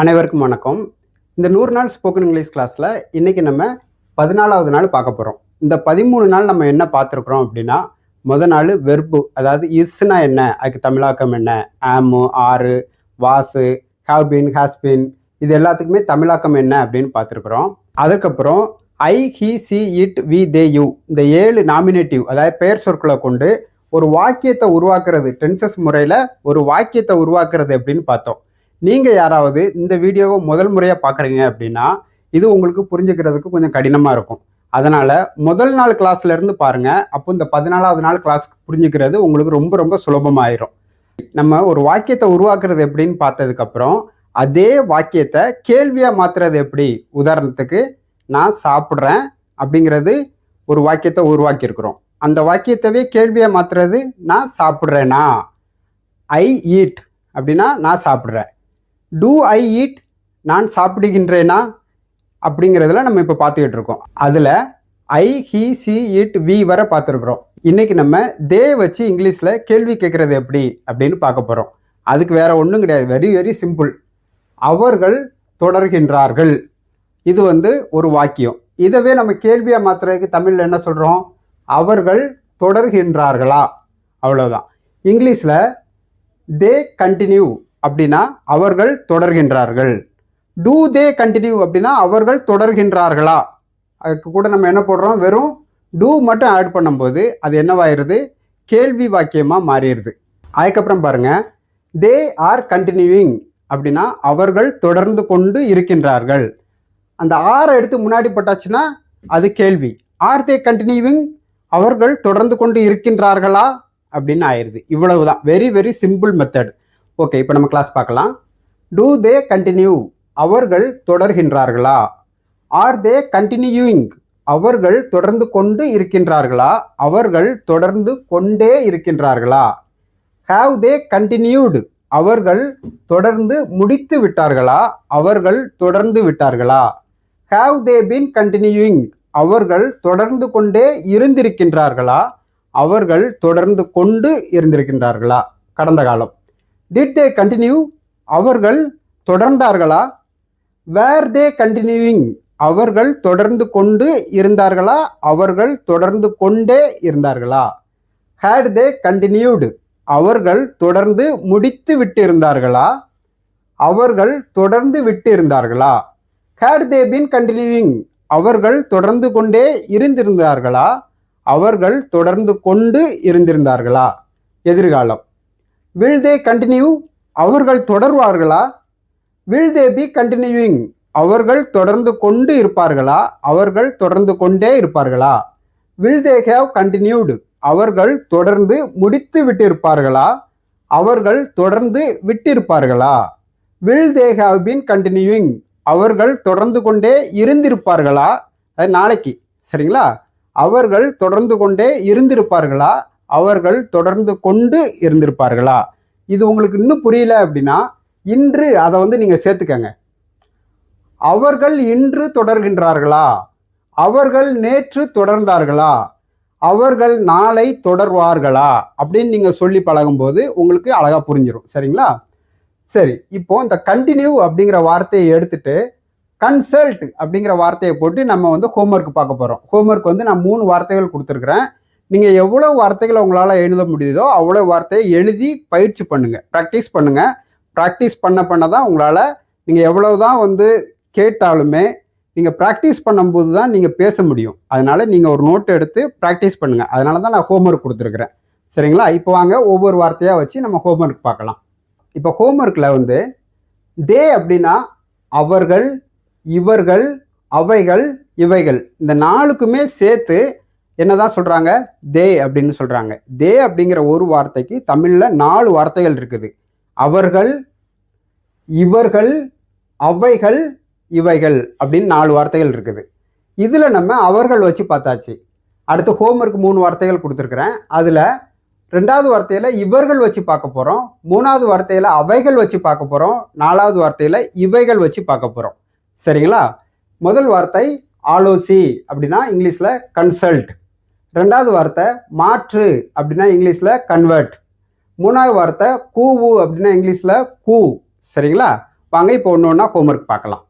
அனைவருக்கும் வணக்கம். இந்த நூறு நாள் ஸ்போக்கன் இங்கிலீஷ் கிளாஸில் இன்றைக்கி நம்ம பதினாலாவது நாள் பார்க்க போகிறோம் இந்த பதிமூணு நாள் நம்ம என்ன பார்த்துருக்குறோம் அப்படின்னா முதல் நாள் வெர்பு அதாவது இஸ்னா என்ன? அதுக்கு தமிழாக்கம் என்ன? Am are was have been has been இது எல்லாத்துக்குமே தமிழாக்கம் என்ன அப்படின்னு பார்த்துருக்குறோம். அதுக்கப்புறம் I he she it we they you இந்த ஏழு நாமினேட்டிவ் அதாவது பெயர் சொற்களை கொண்டு ஒரு வாக்கியத்தை உருவாக்குறது டென்சஸ் முறையில் ஒரு வாக்கியத்தை உருவாக்குறது அப்படின்னு பார்த்தோம். நீங்கள் யாராவது இந்த வீடியோவை முதல் முறையாக பார்க்குறீங்க அப்படின்னா இது உங்களுக்கு புரிஞ்சுக்கிறதுக்கு கொஞ்சம் கடினமாக இருக்கும். அதனால் முதல் நாள் கிளாஸ்லேருந்து பாருங்கள் அப்போ இந்த பதினாலாவது நாள் கிளாஸ்க்கு புரிஞ்சுக்கிறது உங்களுக்கு ரொம்ப ரொம்ப சுலபமாயிரும். நம்ம ஒரு வாக்கியத்தை உருவாக்குறது எப்படின்னு பார்த்ததுக்கப்புறம் அதே வாக்கியத்தை கேள்வியாக மாற்றுறது எப்படி? உதாரணத்துக்கு நான் சாப்பிட்றேன் அப்படிங்கிறது ஒரு வாக்கியத்தை உருவாக்கியிருக்கிறோம். அந்த வாக்கியத்தவே கேள்வியாக மாற்றுறது நான் சாப்பிட்றேனா? ஐ ஈட் அப்படின்னா நான் சாப்பிட்றேன். டூ ஐ ஈட் நான் சாப்பிடுகின்றேனா? அப்படிங்கிறதுல நம்ம இப்போ பார்த்துக்கிட்டு இருக்கோம். அதில் I he she it we வர பார்த்துருக்குறோம். இன்றைக்கி நம்ம தே வச்சு இங்கிலீஷில் கேள்வி கேட்குறது எப்படி அப்படின்னு பார்க்க போகிறோம் அதுக்கு வேறு ஒன்றும் கிடையாது. வெரி வெரி சிம்பிள் அவர்கள் தொடர்கின்றார்கள். இது வந்து ஒரு வாக்கியம். இதவே நம்ம கேள்வியாக மாற்றுறதுக்கு தமிழில் என்ன சொல்கிறோம் அவர்கள் தொடர்கின்றார்களா? அவ்வளோதான் இங்கிலீஷில் தே கண்டினியூ அப்படின்னா அவர்கள் தொடர்கின்றார்கள். டூ தே கண்டினியூ அப்படின்னா அவர்கள் தொடர்கின்றார்களா? அதுக்கு கூட நம்ம என்ன போடுறோம்? வெறும் டூ மட்டும் ஆட் பண்ணும்போது அது என்னவாயிருது? கேள்வி வாக்கியமாக மாறிடுது. அதுக்கப்புறம் பாருங்கள் தே ஆர் கண்டினியூவிங் அப்படின்னா அவர்கள் தொடர்ந்து கொண்டு இருக்கின்றார்கள். அந்த ஆரை எடுத்து முன்னாடி போட்டாச்சுன்னா அது கேள்வி. ஆர் தே கண்டினியூவிங் அவர்கள் தொடர்ந்து கொண்டு இருக்கின்றார்களா? அப்படின்னு ஆயிடுது. இவ்வளவுதான். Very very simple method okay இப்போ நம்ம கிளாஸ் பார்க்கலாம். டூ தே கண்டினியூ அவர்கள் தொடர்கின்றார்களா? ஆர் தே கண்டினியூயிங் அவர்கள் தொடர்ந்து கொண்டு இருக்கின்றார்களா? அவர்கள் தொடர்ந்து கொண்டே இருக்கின்றார்களா? ஹாவ் தே கண்டினியூடு அவர்கள் தொடர்ந்து முடித்து விட்டார்களா? அவர்கள் தொடர்ந்து விட்டார்களா? ஹாவ் தே பீன் கண்டினியூயிங் அவர்கள் தொடர்ந்து கொண்டே இருந்திருக்கின்றார்களா? அவர்கள் தொடர்ந்து கொண்டு இருந்திருக்கின்றார்களா? கடந்த காலம். டிட் தே கண்டினியூ அவர்கள் தொடர்ந்தார்களா? வேர் தே கண்டினியூவிங் அவர்கள் தொடர்ந்து கொண்டு இருந்தார்களா? அவர்கள் தொடர்ந்து கொண்டே இருந்தார்களா? ஹேட் தே கண்டினியூடு அவர்கள் தொடர்ந்து முடித்து விட்டிருந்தார்களா? அவர்கள் தொடர்ந்து விட்டிருந்தார்களா? ஹேட் தே பின் கண்டினியூவிங் அவர்கள் தொடர்ந்து கொண்டே இருந்திருந்தார்களா? அவர்கள் தொடர்ந்து கொண்டு இருந்திருந்தார்களா? எதிர்காலம். வில் தே கண்டினியூ அவர்கள் தொடர்வார்களா? வில் தே பி கண்டினியூவிங் அவர்கள் தொடர்ந்து கொண்டு இருப்பார்களா? அவர்கள் தொடர்ந்து கொண்டே இருப்பார்களா? வில் தே ஹேவ் கண்டினியூடு அவர்கள் தொடர்ந்து முடித்து விட்டிருப்பார்களா? அவர்கள் தொடர்ந்து விட்டிருப்பார்களா? Will they have been continuing அவர்கள் தொடர்ந்து கொண்டே இருந்திருப்பார்களா? அது நாளைக்கு சரிங்களா? அவர்கள் தொடர்ந்து கொண்டே இருந்திருப்பார்களா? அவர்கள் தொடர்ந்து கொண்டு இருந்திருப்பார்களா? இது உங்களுக்கு இன்னும் புரியல அப்படின்னா இன்று அதை வந்து நீங்கள் சேர்த்துக்கங்க. அவர்கள் இன்று தொடர்கின்றார்களா? அவர்கள் நேற்று தொடர்ந்தார்களா? அவர்கள் நாளை தொடர்வார்களா? அப்படின்னு நீங்கள் சொல்லி பழகும்போது உங்களுக்கு அழகாக புரிஞ்சிடும் சரிங்களா? சரி இப்போ இந்த கண்டினியூ அப்படிங்கிற வார்த்தையை எடுத்துட்டு கன்சல்ட் அப்படிங்கிற வார்த்தையை போட்டு நம்ம வந்து ஹோம்ஒர்க் பார்க்க போகிறோம் ஹோம்ஒர்க் வந்து நான் மூணு வார்த்தைகள் கொடுத்துருக்குறேன். நீங்கள் எவ்வளோ வார்த்தைகளை உங்களால் எழுத முடியுதோ அவ்வளோ வார்த்தையை எழுதி பயிற்சி பண்ணுங்கள் ப்ராக்டிஸ் பண்ணுங்கள் ப்ராக்டிஸ் பண்ண பண்ண தான் உங்களால் நீங்கள் எவ்வளோ தான் வந்து கேட்டாலுமே நீங்கள் ப்ராக்டிஸ் பண்ணும்போது தான் நீங்கள் பேச முடியும். அதனால் நீங்கள் ஒரு நோட் எடுத்து ப்ராக்டிஸ் பண்ணுங்கள் அதனால தான் நான் ஹோம்ஒர்க் கொடுத்துருக்குறேன். சரிங்களா? இப்போ வாங்க ஒவ்வொரு வார்த்தையாக வச்சு நம்ம ஹோம்ஒர்க் பார்க்கலாம். இப்போ ஹோம்ஒர்க்கில் வந்து தே அப்படின்னா அவர்கள் இவர்கள் அவைகள் இவைகள் இந்த நாளுக்குமே சேர்த்து என்னதான் சொல்கிறாங்க தே அப்படின்னு சொல்கிறாங்க தே அப்படிங்கிற ஒரு வார்த்தைக்கு தமிழில் நாலு வார்த்தைகள் இருக்குது. அவர்கள் இவர்கள் அவைகள் இவைகள் அப்படின்னு நாலு வார்த்தைகள் இருக்குது. இதில் நம்ம அவர்கள் வச்சு பார்த்தாச்சு. அடுத்து ஹோம்ஒர்க் மூணு வார்த்தைகள் கொடுத்துருக்குறேன். அதில் ரெண்டாவது வார்த்தையில் இவர்கள் வச்சு பார்க்க போகிறோம் மூணாவது வார்த்தையில் அவைகள் வச்சு பார்க்க போகிறோம் நாலாவது வார்த்தையில் இவைகள் வச்சு பார்க்க போகிறோம் சரிங்களா? முதல் வார்த்தை ஆலோசி அப்படின்னா இங்கிலீஷில் கன்சல்ட் ரெண்டாவது வார்த்தை மாற்று அப்படின்னா இங்கிலீஷில் கன்வெர்ட் மூணாவது வார்த்தை கூவு அப்படின்னா இங்கிலீஷில் கூ. சரிங்களா? வாங்க இப்போ ஒன்று ஒன்றா ஹோம்ஒர்க் பார்க்கலாம்.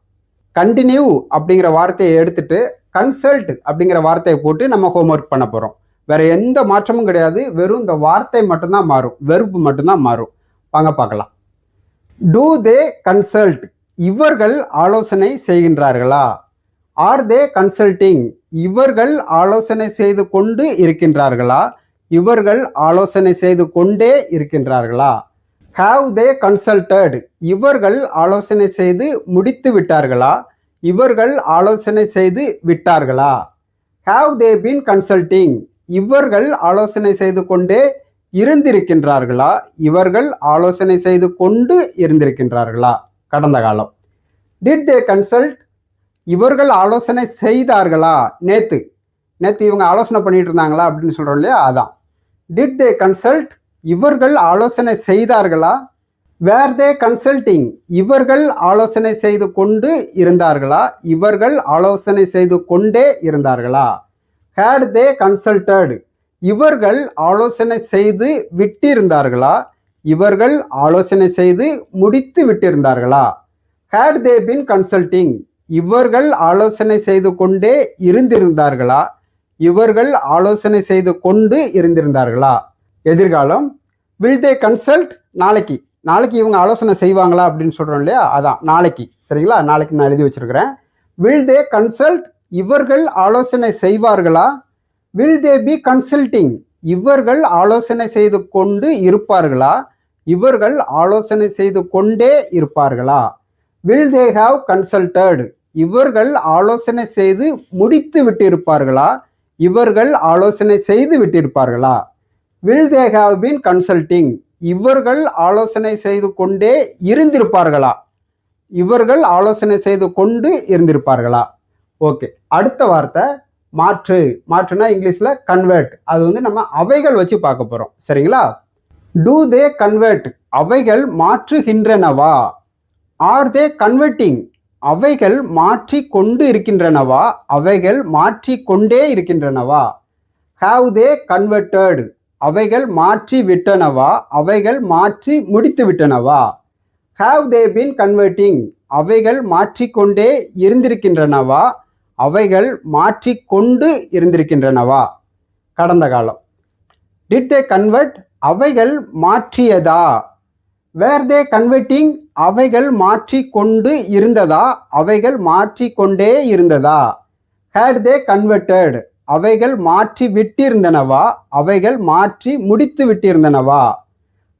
கண்டினியூ அப்படிங்கிற வார்த்தையை எடுத்துட்டு கன்சல்ட் அப்படிங்கிற வார்த்தையை போட்டு நம்ம ஹோம்ஒர்க் பண்ண போகிறோம் வேறு எந்த மாற்றமும் கிடையாது. வெறும் இந்த வார்த்தை மட்டும்தான் மாறும். வெறுப்பு மட்டும்தான் மாறும். வாங்க பார்க்கலாம். டூ தே கன்சல்ட் இவர்கள் ஆலோசனை செய்கின்றார்களா? ஆர் தே கன்சல்டிங் இவர்கள் ஆலோசனை செய்து கொண்டு இருக்கின்றார்களா? இவர்கள் ஆலோசனை செய்து கொண்டே இருக்கின்றார்களா? ஹாவ் தே கன்சல்டட் இவர்கள் ஆலோசனை செய்து முடித்து விட்டார்களா? இவர்கள் ஆலோசனை செய்து விட்டார்களா? ஹாவ் தே பீன் கன்சல்டிங் இவர்கள் ஆலோசனை செய்து கொண்டே இருந்திருக்கின்றார்களா? இவர்கள் ஆலோசனை செய்து கொண்டு இருந்திருக்கின்றார்களா? கடந்த காலம். டிட் தே கன்சல்ட் இவர்கள் ஆலோசனை செய்தார்களா? நேத்து. நேத்து இவங்க ஆலோசனை பண்ணிட்டு இருந்தாங்களா அப்படின்னு சொல்கிறோம் இல்லையா? அதான். டிட் தே கன்சல்ட் இவர்கள் ஆலோசனை செய்தார்களா? வேர் தே கன்சல்டிங் இவர்கள் ஆலோசனை செய்து கொண்டு இருந்தார்களா? இவர்கள் ஆலோசனை செய்து கொண்டே இருந்தார்களா? ஹேட் தே கன்சல்டட் இவர்கள் ஆலோசனை செய்து விட்டிருந்தார்களா? இவர்கள் ஆலோசனை செய்து முடித்து விட்டிருந்தார்களா? ஹேட் தே பின் கன்சல்டிங் இவர்கள் ஆலோசனை செய்து கொண்டே இருந்திருந்தார்களா? இவர்கள் ஆலோசனை செய்து கொண்டு இருந்திருந்தார்களா? எதிர்காலம்? வில் தே கன்சல்ட் நாளைக்கு. நாளைக்கு இவங்க ஆலோசனை செய்வாங்களா அப்படின்னு சொல்கிறோம் இல்லையா? அதான் நாளைக்கு. சரிங்களா? நாளைக்கு நான் எழுதி வச்சிருக்கிறேன். வில் தே கன்சல்ட் இவர்கள் ஆலோசனை செய்வார்களா? வில் தே பி கன்சல்டிங் இவர்கள் ஆலோசனை செய்து கொண்டு இருப்பார்களா? இவர்கள் ஆலோசனை செய்து கொண்டே இருப்பார்களா? வில் தே ஹாவ் கன்சல்டட் இவர்கள் ஆலோசனை செய்து முடித்து விட்டிருப்பார்களா? இவர்கள் ஆலோசனை செய்து விட்டிருப்பார்களா? Will they have been consulting இவர்கள் ஆலோசனை செய்து கொண்டே இருந்திருப்பார்களா? இவர்கள் ஆலோசனை செய்து கொண்டு இருந்திருப்பார்களா? ஓகே அடுத்த வார்த்தை மாற்று. மாற்றுனா இங்கிலீஷில் கன்வெர்ட் அது வந்து நம்ம அவைகள் வச்சு பார்க்க போகிறோம் சரிங்களா? டூ தே கன்வெர்ட் அவைகள் மாற்றுகின்றனவா? ஆர் தே கன்வெர்ட்டிங் அவைகள் மாற்றி கொண்டு இருக்கின்றனவா? அவைகள் மாற்றி கொண்டே இருக்கின்றனவா? ஹாவ் தே கன்வெர்டட் அவைகள் மாற்றி விட்டனவா அவைகள் மாற்றி முடித்து விட்டனவா ஹாவ் தே பீன் கன்வெர்ட்டிங் அவைகள் மாற்றிக்கொண்டே இருந்திருக்கின்றனவா? அவைகள் மாற்றிக்கொண்டு இருந்திருக்கின்றனவா? கடந்த காலம். டிட் தே கன்வெர்ட் அவைகள் மாற்றியதா? வேர் தே கன்வெர்ட்டிங் அவைகள் மாற்றிக்கொண்டு இருந்ததா? அவைகள் மாற்றிக்கொண்டே இருந்ததா? ஹேட் தே கன்வெர்டட் அவைகள் மாற்றி விட்டிருந்தனவா? அவைகள் மாற்றி முடித்து விட்டிருந்தனவா?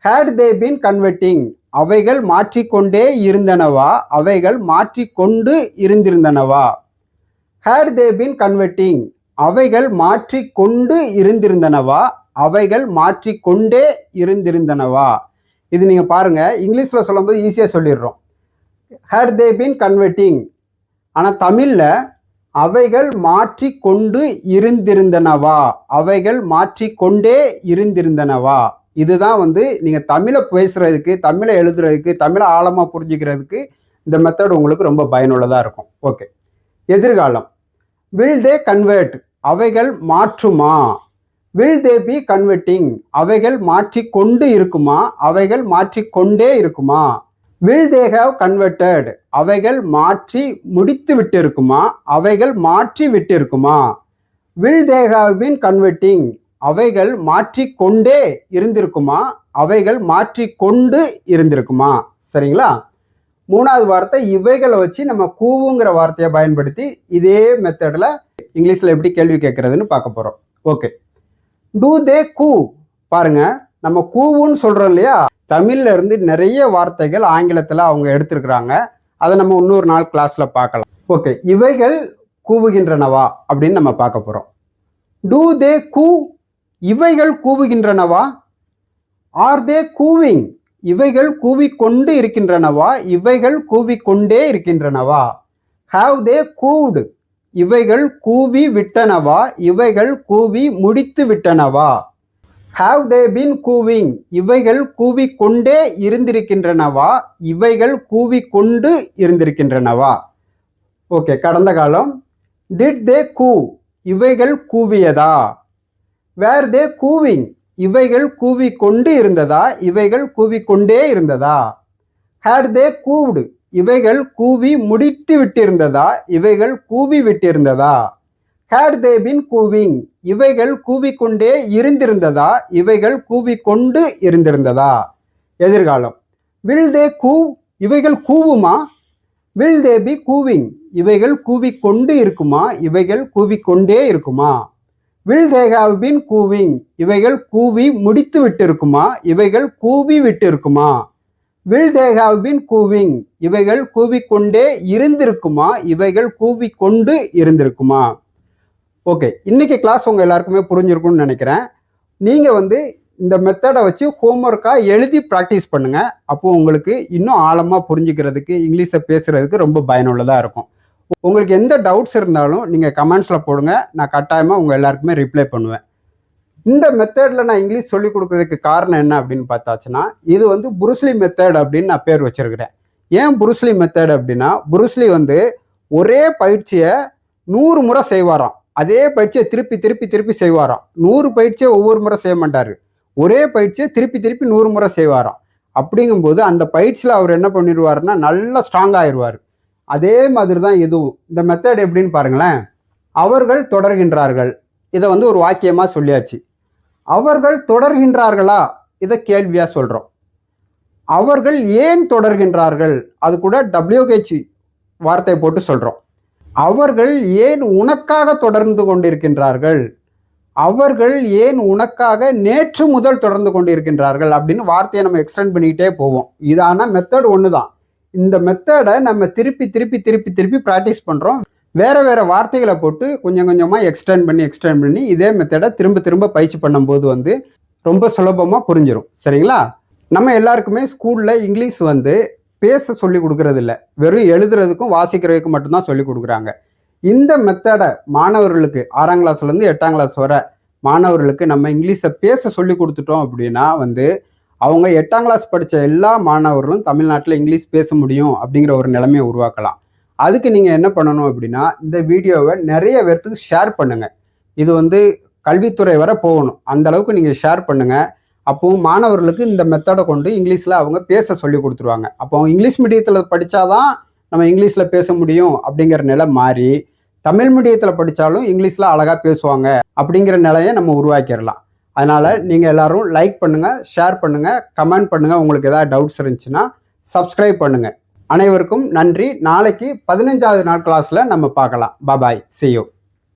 ஹேட் தே பீன் கன்வெர்ட்டிங் அவைகள் மாற்றிக்கொண்டே இருந்தனவா? அவைகள் மாற்றி கொண்டு இருந்திருந்தனவா? ஹேட் தே பீன் கன்வெர்ட்டிங் அவைகள் மாற்றிக்கொண்டு இருந்திருந்தனவா? அவைகள் மாற்றிக்கொண்டே இருந்திருந்தனவா? இது நீங்கள் பாருங்கள் இங்கிலீஷில் சொல்லும்போது ஈஸியாக சொல்லிடுறோம். ஹேட் தே பீன் கன்வெர்ட்டிங் ஆனால் தமிழில் அவைகள் மாற்றி கொண்டு இருந்திருந்தனவா? அவைகள் மாற்றி கொண்டே இருந்திருந்தனவா? இதுதான் வந்து நீங்கள் தமிழை பேசுகிறதுக்கு தமிழை எழுதுறதுக்கு தமிழை ஆழமாக புரிஞ்சுக்கிறதுக்கு இந்த மெத்தட் உங்களுக்கு ரொம்ப பயனுள்ளதாக இருக்கும். ஓகே எதிர்காலம். வில் தே கன்வெர்ட் அவைகள் மாற்றுமா? வில் தே பி கன்வெர்ட்டிங் அவைகள் மாற்றி கொண்டு இருக்குமா? அவைகள் மாற்றிக்கொண்டே இருக்குமா? வில் தே ஹேவ் கன்வெர்டட் அவைகள் மாற்றி முடித்து விட்டு இருக்குமா அவைகள் மாற்றி விட்டு இருக்குமா will they have been converting அவைகள் மாற்றிக்கொண்டே இருந்திருக்குமா? அவைகள் மாற்றி கொண்டு இருந்திருக்குமா? சரிங்களா? மூணாவது வார்த்தை இவைகளை வச்சு நம்ம கூவுங்கிற வார்த்தையை பயன்படுத்தி இதே மெத்தடில் இங்கிலீஷில் எப்படி கேள்வி கேட்குறதுன்னு பார்க்க போகிறோம் ஓகே டூ தே கூ. பாருங்க நம்ம கூவுன்னு சொல்கிறோம் இல்லையா? தமிழ்ல இருந்து நிறைய வார்த்தைகள் ஆங்கிலத்தில் அவங்க எடுத்திருக்கிறாங்க. அதை நம்ம இன்னொரு நாள் கிளாஸில் பார்க்கலாம். ஓகே இவைகள் கூவுகின்றனவா அப்படின்னு நம்ம பார்க்க போகிறோம் டூ தே கூ இவைகள் கூவுகின்றனவா? ஆர் தே கூவிங் இவைகள் கூவிக்கொண்டு இருக்கின்றனவா? இவைகள் கூவிக்கொண்டே இருக்கின்றனவா? ஹாவ் தே கூவ்டு இவைகள் கூவி விட்டனவா? இவைகள் கூவி முடித்து விட்டனவா? Have they bin cooing? இவைகள் கூவிக்கொண்டே இருந்திருக்கின்றனவா? இவைகள் கூவிக்கொண்டு இருந்திருக்கின்றனவா? ஓகே கடந்த காலம். டிட் தே கூ இவைகள் கூவியதா? வேர் தே கூவிங் இவைகள் கூவிக்கொண்டு இருந்ததா? இவைகள் கூவிக்கொண்டே இருந்ததா? ஹேட் தே கூவ்டு இவைகள் கூவி முடித்து விட்டிருந்ததா? இவைகள் கூவி விட்டிருந்ததா? Had they bin cooing? இவைகள் கூவிக்கொண்டே இருந்திருந்ததா? இவைகள் கூவிக்கொண்டு இருந்திருந்ததா? எதிர்காலம். வில் தே கூ இவைகள் கூவுமா? Will they B கூவிங்? இவைகள் கூவிக்கொண்டு இருக்குமா? இவைகள் கூவிக்கொண்டே இருக்குமா? Will they have been cooing? இவைகள் கூவி முடித்து விட்டு இருக்குமா இவைகள் கூவி விட்டு இருக்குமா will they have been cooing இவைகள் கூவிக்கொண்டே இருந்திருக்குமா? இவைகள் கூவிக்கொண்டு இருந்திருக்குமா? ஓகே இன்னைக்கு கிளாஸ் உங்கள் எல்லாருக்குமே புரிஞ்சிருக்கும்னு நினைக்கிறேன். நீங்கள் வந்து இந்த மெத்தடை வச்சு ஹோம்ஒர்க்காக எழுதி ப்ராக்டிஸ் பண்ணுங்கள் அப்போது உங்களுக்கு இன்னும் ஆழமாக புரிஞ்சுக்கிறதுக்கு இங்கிலீஷை பேசுகிறதுக்கு ரொம்ப பயனுள்ளதாக இருக்கும். உங்களுக்கு எந்த டவுட்ஸ் இருந்தாலும் நீங்கள் கமெண்ட்ஸில் போடுங்க. நான் கட்டாயமாக உங்கள் எல்லாருக்குமே ரிப்ளை பண்ணுவேன். இந்த மெத்தடில் நான் இங்கிலீஷ் சொல்லிக் கொடுக்குறதுக்கு காரணம் என்ன அப்படின்னு பார்த்தாச்சுன்னா இது வந்து புருஸ்லி மெத்தட் அப்படின்னு நான் பேர் வச்சிருக்கிறேன். ஏன் புருஸ்லி மெத்தட் அப்படின்னா புருஸ்லி வந்து ஒரே பயிற்சியை நூறு முறை செய்வாராம். அதே பயிற்சியை திருப்பி திருப்பி திருப்பி செய்வாராம். நூறு பயிற்சியை ஒவ்வொரு முறை செய்ய மாட்டார். ஒரே பயிற்சியை திருப்பி திருப்பி நூறு முறை செய்வாராம். அப்படிங்கும்போது அந்த பயிற்சியில் அவர் என்ன பண்ணிடுவாருன்னா நல்லா ஸ்ட்ராங் ஆயிடுவார். அதே மாதிரி தான் இதுவும். இந்த மெத்தட் எப்படின்னு பாருங்களேன். அவர்கள் தொடர்கின்றார்கள். இதை வந்து ஒரு வாக்கியமாக சொல்லியாச்சு. அவர்கள் தொடர்கின்றார்களா? இதை கேள்வியாக சொல்கிறோம் அவர்கள் ஏன் தொடர்கின்றார்கள்? அது கூட டபிள்யூஹெச் வார்த்தை போட்டு சொல்கிறோம் அவர்கள் ஏன் உனக்காக தொடர்ந்து கொண்டிருக்கின்றார்கள்? அவர்கள் ஏன் உனக்காக நேற்று முதல் தொடர்ந்து கொண்டிருக்கின்றார்கள்? அப்படின்னு வார்த்தையை நம்ம எக்ஸ்டெண்ட் பண்ணிக்கிட்டே போவோம். இதான மெத்தட் ஒன்று தான் இந்த மெத்தடை நம்ம திருப்பி திருப்பி திருப்பி திருப்பி ப்ராக்டிஸ் பண்ணுறோம் வேறு வேறு வார்த்தைகளை போட்டு கொஞ்சம் கொஞ்சமாக எக்ஸ்டெண்ட் பண்ணி எக்ஸ்டெண்ட் பண்ணி இதே மெத்தடை திரும்ப திரும்ப பயிற்சி பண்ணும்போது வந்து ரொம்ப சுலபமாக புரிஞ்சிடும் சரிங்களா? நம்ம எல்லாருக்குமே ஸ்கூலில் இங்கிலீஷ் வந்து பேச சொல்லி கொடுக்கறது வெறும் எழுதுறதுக்கும் வாசிக்கிறதுக்கும் மட்டும்தான் சொல்லி கொடுக்குறாங்க. இந்த மெத்தடை மாணவர்களுக்கு ஆறாம் கிளாஸ்லேருந்து எட்டாம் கிளாஸ் வர மாணவர்களுக்கு நம்ம இங்கிலீஷை பேச சொல்லி கொடுத்துட்டோம் அப்படின்னா வந்து அவங்க எட்டாம் கிளாஸ் படித்த எல்லா மாணவர்களும் தமிழ்நாட்டில் இங்கிலீஷ் பேச முடியும் அப்படிங்கிற ஒரு நிலைமையை உருவாக்கலாம். அதுக்கு நீங்கள் என்ன பண்ணணும் அப்படின்னா இந்த வீடியோவை நிறைய பேர்த்துக்கு ஷேர் பண்ணுங்கள் இது வந்து கல்வித்துறை வரை போகணும். அந்த அளவுக்கு நீங்கள் ஷேர் பண்ணுங்கள் அப்போவும் மாணவர்களுக்கு இந்த மெத்தடை கொண்டு இங்கிலீஷில் அவங்க பேச சொல்லி கொடுத்துருவாங்க. அப்போ இங்கிலீஷ் மீடியத்தில் படித்தாதான் நம்ம இங்கிலீஷில் பேச முடியும் அப்படிங்கிற நிலை மாறி தமிழ் மீடியத்தில் படித்தாலும் இங்கிலீஷில் அழகாக பேசுவாங்க அப்படிங்கிற நிலையை நம்ம உருவாக்கிடலாம். அதனால் நீங்கள் எல்லாரும் லைக் பண்ணுங்கள் ஷேர் பண்ணுங்கள் கமெண்ட் பண்ணுங்கள் உங்களுக்கு எதாவது டவுட்ஸ் இருந்துச்சுன்னா சப்ஸ்கிரைப் பண்ணுங்கள் அனைவருக்கும் நன்றி. நாளைக்கு பதினஞ்சாவது நாள் கிளாஸில் நம்ம பார்க்கலாம். Bye bye see